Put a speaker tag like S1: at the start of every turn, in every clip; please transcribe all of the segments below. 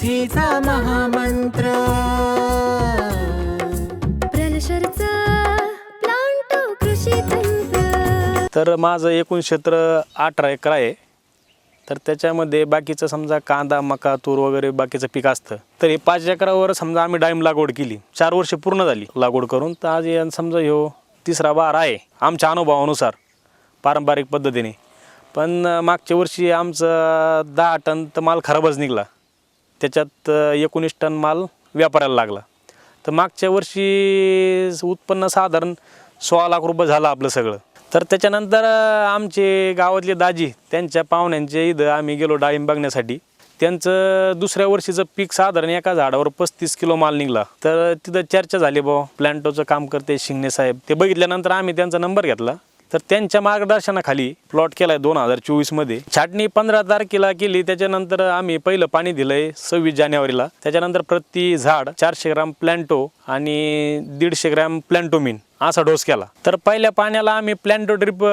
S1: समृद्धीचा महामंत्र.
S2: प्रलशरचा प्लांटो कृषी तंत्र.
S3: तर माझं एकूण क्षेत्र अठरा एकर आहे. तर त्याच्यामध्ये बाकीचं समजा कांदा मका तूर वगैरे बाकीचं पीक असतं. तर हे पाच एकरावर समजा आम्ही डाळिंब लागवड केली. चार वर्ष पूर्ण झाली लागवड करून. तर आज या समजा ह्यो तिसरा बार आहे आमच्या अनुभवानुसार पारंपरिक पद्धतीने. पण मागच्या वर्षी आमचं दहा टन तर माल खराबच निघाला. त्याच्यात एकोणीस टन माल व्यापाराला लागला. तर मागच्या वर्षी उत्पन्न साधारण सोळा लाख रुपये झालं आपलं सगळं. तर त्याच्यानंतर आमचे गावातले दाजी त्यांच्या पाहुण्यांच्या इथं आम्ही गेलो डाळिंब बघण्यासाठी. त्यांचं दुसऱ्या वर्षीचं पीक साधारण एका झाडावर पस्तीस किलो माल निघला. तर तिथं चर्चा झाली भाऊ प्लॅन्टोचं काम करते शिंगणे साहेब. ते बघितल्यानंतर आम्ही त्यांचा नंबर घेतला. तर त्यांच्या मार्गदर्शनाखाली प्लॉट केलाय दोन हजार चोवीसमध्ये छाटणी पंधरा तारखेला केली त्याच्यानंतर आम्ही पहिलं पाणी दिलंय सव्वीस जानेवारीला. त्याच्यानंतर प्रति झाड चारशे ग्राम प्लॅन्टो आणि दीडशे ग्रॅम प्लॅन्टोमिन असा डोस केला. तर पहिल्या पाण्याला आम्ही प्लॅन्टो ड्रिप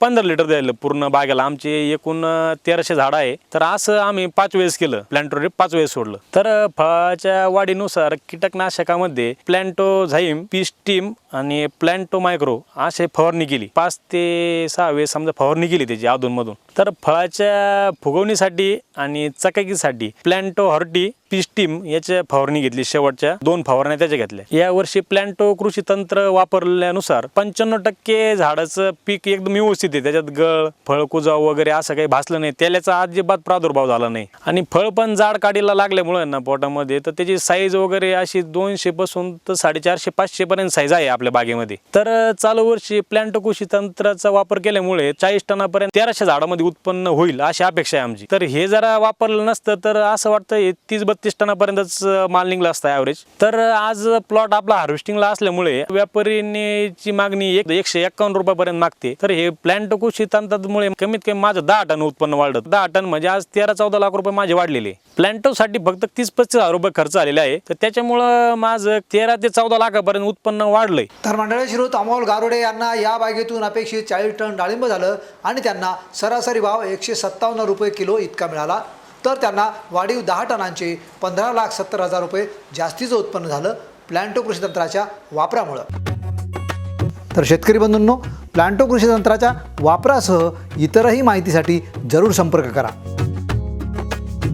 S3: पंधरा लिटर द्यायला पूर्ण बागेला. आमचे एकूण तेराशे झाड आहे. तर असं आम्ही पाच वेळेस केलं प्लॅन्टो ड्रिप पाच वेळेस सोडलं. तर फळाच्या वाढीनुसार कीटकनाशकामध्ये प्लॅन्टो झाईम पिस्टीम आणि प्लॅन्टो मायक्रो असे फवारणी केली. पाच ते सहा वेळेस समजा फवारणी केली त्याची अधूनमधून. तर फळाच्या फुगवणीसाठी आणि चकाकीसाठी प्लॅन्टो हॉर्टी पिस्टीम याच्या फवारणी घेतली. शेवटच्या दोन फवारण्या त्याच्या घेतल्या. या वर्षी प्लॅन्टो कृषी तंत्र वापरल्यानुसार पंच्याण्णव टक्के झाडाचं पीक एकदम व्यवस्थित आहे. त्याच्यात गळ फळ कुजाव वगैरे असं काही भासलं नाही. त्याल्याचा अजिबात प्रादुर्भाव झाला नाही. आणि फळ पण जाड काढीला लागल्यामुळे ना पोटामध्ये. तर त्याची साईज वगैरे अशी दोनशे पासून तर साडेचारशे पाचशे पर्यंत साईज आहे आपल्या बागेमध्ये. तर चालू वर्षी प्लॅन्टोकुशी तंत्राचा वापर केल्यामुळे चाळीस टनापर्यंत तेराशे झाडामध्ये उत्पन्न होईल अशी अपेक्षा आहे आमची. तर हे जरा वापरलं नसतं तर असं वाटतं तीस बत्तीस टनापर्यंतच माल निघला असता ॲव्हरेज तर आज प्लॉट आपला हार्वेस्टिंगला असल्यामुळे व्यापारीची मागणी एक एकशे एक्कावन्न रुपयापर्यंत मागते. तर हे प्लॅन्ट कृषी तंत्रामुळे कमीत कमी माझं दहा टन उत्पन्न वाढलं. दहा टन म्हणजे आज तेरा चौदा लाख रुपये माझे वाढलेले. प्लॅन्टोसाठी फक्त तीस पस्तीस हजार रुपये खर्च आलेले आहे. तर त्याच्यामुळं माझं तेरा ते चौदा लाखापर्यंत उत्पन्न वाढलंय.
S4: तर मंडळी श्रोत अमोल गारोडे यांना या बागेतून अपेक्षित चाळीस टन डाळिंब झालं आणि त्यांना सरासरी भाव एकशे सत्तावन्न रुपये किलो इतका मिळाला. तर त्यांना वाढीव दहा टनांचे पंधरा लाख सत्तर हजार रुपये जास्तीचं उत्पन्न झालं प्लॅन्टो कृषी तंत्राच्या वापरामुळं. तर शेतकरी बंधूंनो प्लांटो कृषी तंत्राच्या वापरासह इतरही माहितीसाठी जरूर संपर्क करा.